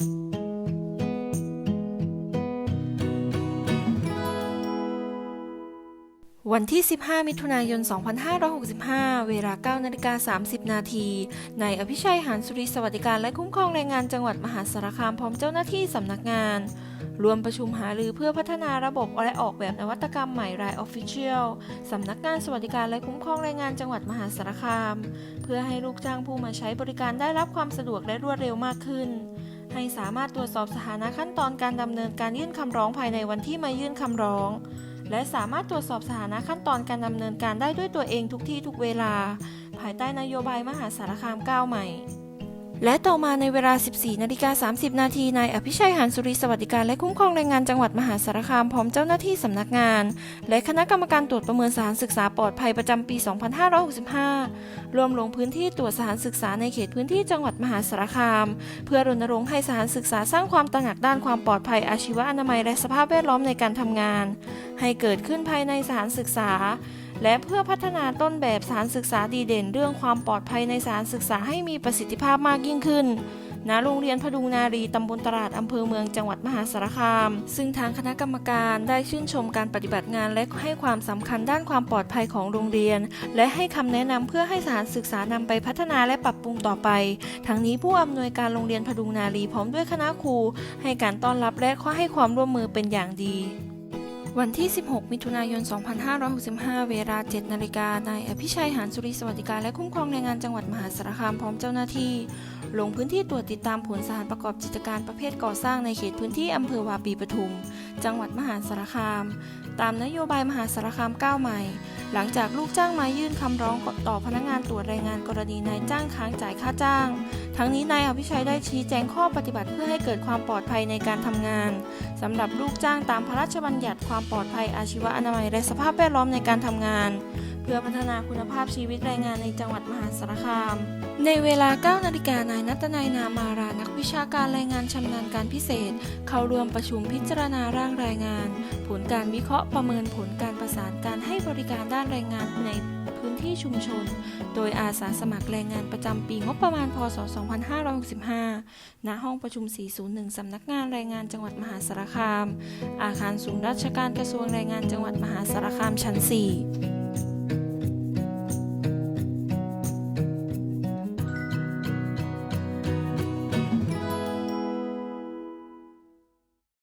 วันที่ 15 มิถุนายน 2565 เวลา 9 นาฬิกา 30 นาที นายอภิชัย หานสุริสวัสดิการและคุ้มครองแรงงานจังหวัดมหาสารคามพร้อมเจ้าหน้าที่สำนักงาน รวมประชุมหารือเพื่อพัฒนาระบบและออกแบบนวัตกรรมใหม่รายออฟฟิเชียลสำนักงานสวัสดิการและคุ้มครองแรงงานจังหวัดมหาสารคาม เพื่อให้ลูกจ้างผู้มาใช้บริการได้รับความสะดวกและรวดเร็วมากขึ้น ให้สามารถตรวจสอบสถานะขั้นตอนการดำเนินการยื่นคำร้องภายในวันที่มายื่นคำร้อง และสามารถตรวจสอบสถานะขั้นตอนการดำเนินการได้ด้วยตัวเองทุกที่ทุกเวลา ภายใต้นโยบายมหาสารคามก้าวใหม่ และต่อมาในเวลา 14นาฬิกา30 นาที นายอภิชัยหานสุริสวัสดิการและคุ้มครองแรงงานจังหวัดมหาสารคามพร้อมเจ้าหน้าที่สำนักงาน และคณะกรรมการตรวจประเมินสถานศึกษาปลอดภัยประจำปี 2565 รวมลงพื้นที่ตรวจสถานศึกษาในเขตพื้นที่จังหวัดมหาสารคาม เพื่อรณรงค์ให้สถานศึกษาสร้างความตระหนักด้านความปลอดภัยอาชีวะอนามัยและสภาพแวดล้อมในการทำงาน ให้เกิดขึ้นภายในสถานศึกษา และเพื่อพัฒนาต้นแบบสานศึกษาดีเด่น เรื่องความปลอดภัยในสานศึกษาให้มีประสิทธิภาพมากยิ่งขึ้นณโรงเรียนพดุงนารีตำบลตลาดอำเภอเมืองจังหวัดมหาสารคาม ซึ่งทางคณะกรรมการได้ชื่นชมการปฏิบัติงานและให้ความสำคัญด้านความปลอดภัยของโรงเรียน และให้คำแนะนำเพื่อให้สถานศึกษานำไปพัฒนาและปรับปรุงต่อไป ทั้งนี้ผู้อำนวยการโรงเรียนพดุงนารีพร้อมด้วยคณะครู ให้การต้อนรับและขอให้ความร่วมมือเป็นอย่างดี วันที่ 16 มิถุนายน 2565 เวลา 7 นาฬิกา นายอภิชัย หานสุริสวัสดิการ และคุ้มครองแรงงานจังหวัดมหาสารคามพร้อมเจ้าหน้าที่ ลงพื้นที่ตรวจติดตามผลสารประกอบกิจการประเภทก่อสร้างในเขตพื้นที่อำเภอวาปีปทุม จังหวัดมหาสารคามตามนโยบายมหาสารคามก้าวใหม่ หลังจากลูกจ้างมายื่นคำร้องต่อพนักงานตรวจรายงานกรณีนายจ้างค้างจ่ายค่าจ้าง ทั้งนี้นายอภิชัยได้ชี้แจงข้อปฏิบัติเพื่อให้เกิดความปลอดภัยในการทำงานสำหรับลูกจ้างตามพระราชบัญญัติความปลอดภัยอาชีวะอนามัยและสภาพแวดล้อมในการทำงาน เพื่อพัฒนาคุณภาพชีวิตแรงงานในจังหวัดมหาสารคาม ในเวลา 9 นาฬิกานายนัตนัยนามารานักวิชาการแรายงานชำนาญการพิเศษ เข้าร่วมประชุมพิจารณาร่างรายงาน ผลการวิเคราะห์ประเมินผลการประสานการให้บริการด้านแรงงานในพื้นที่ชุมชน โดยอาสาสมัครแรงงานประจำปีงบประมาณพศ 2565 ณ ห้องประชุม 401 สำนักงานแรงงานจังหวัดมหาสารคาม อาคารศูนย์ราชการกระทรวงแรงงานจังหวัดมหาสารคามชั้น 4